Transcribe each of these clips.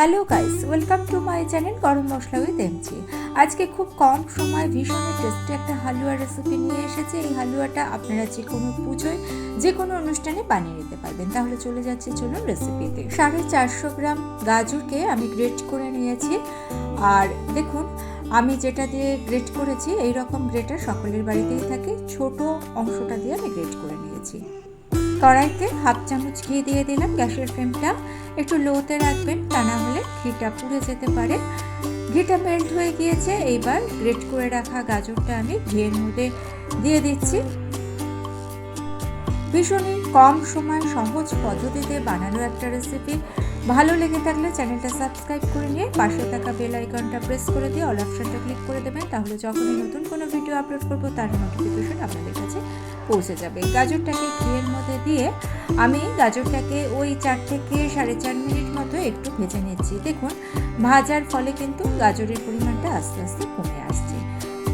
Hello guys, welcome to my channel garam masala with MG আজকে খুব কম সময় ভীষণ টেস্টি একটা হালুয়া রেসিপি নিয়ে এসেছে। এই হালুয়াটা আপনারা যে কোনো পুজোয়, যে কোনো অনুষ্ঠানে বানিয়ে নিতে পারবেন। তাহলে চলে যাচ্ছে চলুন রেসিপিতে সাড়ে চারশো গ্রাম গাজরকে আমি গ্রেট করে নিয়েছি। আর দেখুন, আমি যেটা দিয়ে গ্রেট করেছি এই রকম গ্রেটার সকলের বাড়িতেই থাকে। ছোট অংশটা দিয়ে আমি গ্রেট করে নিয়েছি। কড়াইতে হাফ চামচ ঘি দিয়ে দিলাম, গ্যাসের ফ্লেমটা একটু লোতে রাখবেন, তা না হলে ঘিটা পুড়ে যেতে পারে। ঘিটা মেল্ট হয়ে গিয়েছে, এইবার গ্রেট করে রাখা গাজরটা আমি ঘিয়ের মধ্যে দিয়ে দিচ্ছি। ভীষণই কম সময় সহজ পদ্ধতিতে বানানো একটা রেসিপি ভালো লেগে থাকলে চ্যানেলটা সাবস্ক্রাইব করে নিয়ে পাশে থাকা বেল আইকনটা প্রেস করে দিয়ে অল অপশনটা ক্লিক করে দেবেন, তাহলে যখনই নতুন কোনো ভিডিও আপলোড করব, তার নোটিফিকেশন আপনাদের কাছে পৌঁছে যাবে। গাজরটাকে ঘিয়ের মধ্যে দিয়ে আমি গাজরটাকে ওই চার থেকে সাড়ে চার মিনিট মতো একটু ভেজে নিচ্ছি। দেখুন, ভাজার ফলে কিন্তু গাজরের পরিমাণটা আস্তে আস্তে কমে আসছে।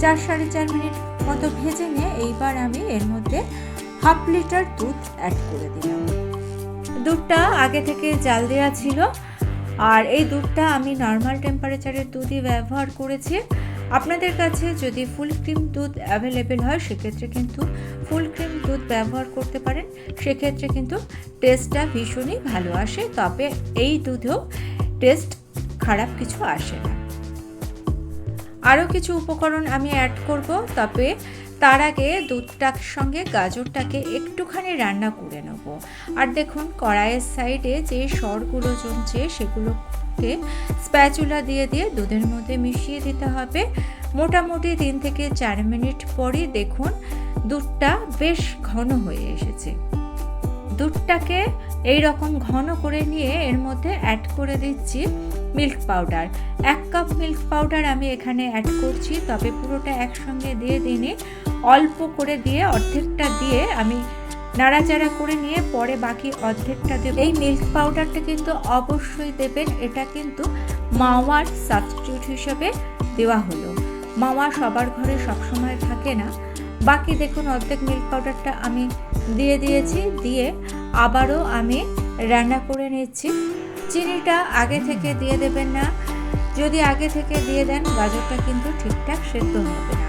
চার সাড়ে চার মিনিট মতো ভেজে নিয়ে এইবার আমি এর মধ্যে হাফ লিটার দুধ অ্যাড করে দিলাম। দুধটা আগে থেকে জাল দেওয়া ছিল। আর এই দুধটা আমি নর্মাল টেম্পারেচারের দুধই ব্যবহার করেছি। আপনাদের কাছে যদি ফুল ক্রিম দুধ অ্যাভেলেবেল হয়, সেক্ষেত্রে কিন্তু ফুল ক্রিম দুধ ব্যবহার করতে পারেন। সেক্ষেত্রে কিন্তু টেস্টটা ভীষণই ভালো আসে। তবে এই দুধেও টেস্ট খারাপ কিছু আসে না। আরও কিছু উপকরণ আমি অ্যাড করব। তবে তার আগে দুধটার সঙ্গে গাজরটাকে একটুখানি রান্না করে নেব। আর দেখুন, কড়াইয়ের সাইডে যে সরগুলো জমছে সেগুলোকে স্প্যাচুলা দিয়ে দিয়ে দুধের মধ্যে মিশিয়ে দিতে হবে। মোটামুটি তিন থেকে চার মিনিট পরই দেখুন দুধটা বেশ ঘন হয়ে এসেছে। দুধটাকে এই রকম ঘন করে নিয়ে এর মধ্যে অ্যাড করে দিচ্ছি। মিল্ক পাউডার এক কাপ মিল্ক পাউডার আমি এখানে অ্যাড করছি, তবে পুরোটা একসঙ্গে দিয়ে দিনে অল্প করে দিয়ে অর্ধেকটা দিয়ে আমি নাড়াচাড়া করে নিয়ে পরে বাকি অর্ধেকটা দেব। এই মিল্ক পাউডারটা কিন্তু অবশ্যই দেবেন, এটা কিন্তু মাওয়ার সাবস্টিটিউট হিসেবে দেওয়া হলো। মাওয়া সবার ঘরে সবসময় থাকে না। বাকি দেখুন, অর্ধেক মিল্ক পাউডারটা আমি দিয়ে দিয়েছি, দিয়ে আবারও আমি রান্না করে নিচ্ছি। চিনিটা আগে থেকে দিয়ে দেবেন না। যদি আগে থেকে দিয়ে দেন, গাজরটা কিন্তু ঠিকঠাক সেদ্ধ হবে না।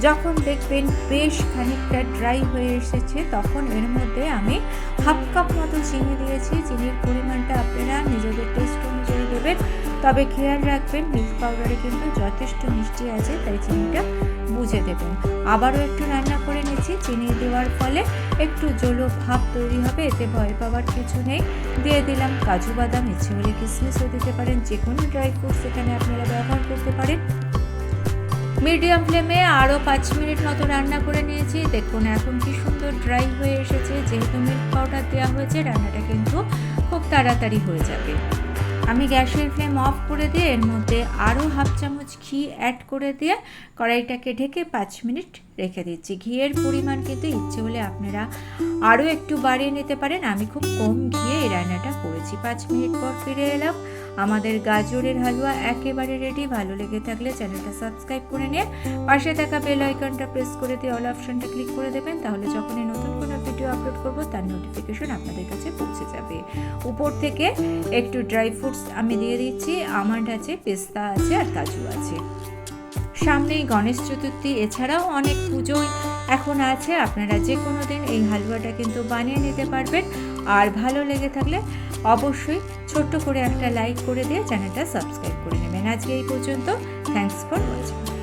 যখন দেখবেন বেশ খানিকটা ড্রাই হয়ে এসেছে, তখন এর মধ্যে আমি হাফ কাপ মতো চিনি দিয়েছি। চিনির পরিমাণটা আপনারা নিজেদের টেস্ট অনুযায়ী দেবেন। তবে খেয়াল রাখবেন মিল্ক পাউডারে কিন্তু যথেষ্ট মিষ্টি আছে, তাই চিনিটা বুঝে দেবেন। আবারও একটু রান্না করে নিচ্ছি চিনি দেওয়ার ফলে একটু জলো ভাব তৈরি হবে, এতে ভয় পাওয়ার কিছু নেই। দিয়ে দিলাম কাজু বাদাম, ইচ্ছে হলে কিশমিশও দিতে পারেন, যে কোনো ড্রাই ফ্রুটস এখানে আপনারা ব্যবহার করতে পারেন। মিডিয়াম ফ্লেমে আরও পাঁচ মিনিট মতো রান্না করে নিয়েছি। দেখুন এখন কি সুন্দর ড্রাই হয়ে এসেছে, যেহেতু মিল্ক পাউডার দেওয়া হয়েছে, রান্নাটা কিন্তু খুব তাড়াতাড়ি হয়ে যাবে। আমি গ্যাসের ফ্লেম অফ করে দিয়ে এর মধ্যে আরও হাফ চামচ ঘি অ্যাড করে দিয়ে কড়াইটাকে ঢেকে পাঁচ মিনিট রেখে দিচ্ছি। ঘিয়ের পরিমাণ কিন্তু ইচ্ছে হলে আপনারা আরও একটু বাড়িয়ে নিতে পারেন। আমি খুব কম ঘিয়ে এই রান্নাটা করেছি। পাঁচ মিনিট পর ফিরে এলাম। আমাদের গাজরের হালুয়া একেবারে রেডি ভালো লেগে থাকলে চ্যানেলটা সাবস্ক্রাইব করে নিয়ে পাশে থাকা বেল আইকনটা প্রেস করে দিয়ে অল অপশনটা ক্লিক করে দেবেন। তাহলে যখনই নতুন ভিডিও আপলোড করব, তার নোটিফিকেশন আপনাদের কাছে পৌঁছে যাবে। উপর থেকে একটু ড্রাই ফ্রুটস আমি দিয়ে দিচ্ছি, আমন্ড আছে, পেস্তা আছে আর কাজু আছে। সামনেই গণেশ চতুর্থী, এছাড়াও অনেক পুজোই এখন আছে, আপনারা যে কোনো দিন এই হালুয়াটা কিন্তু বানিয়ে নিতে পারবেন। আর ভালো লেগে থাকলে অবশ্যই ছোট্ট করে একটা লাইক করে দিয়ে চ্যানেলটা সাবস্ক্রাইব করে নেবেন। আজকে এই পর্যন্ত থ্যাংকস ফর ওয়াচিং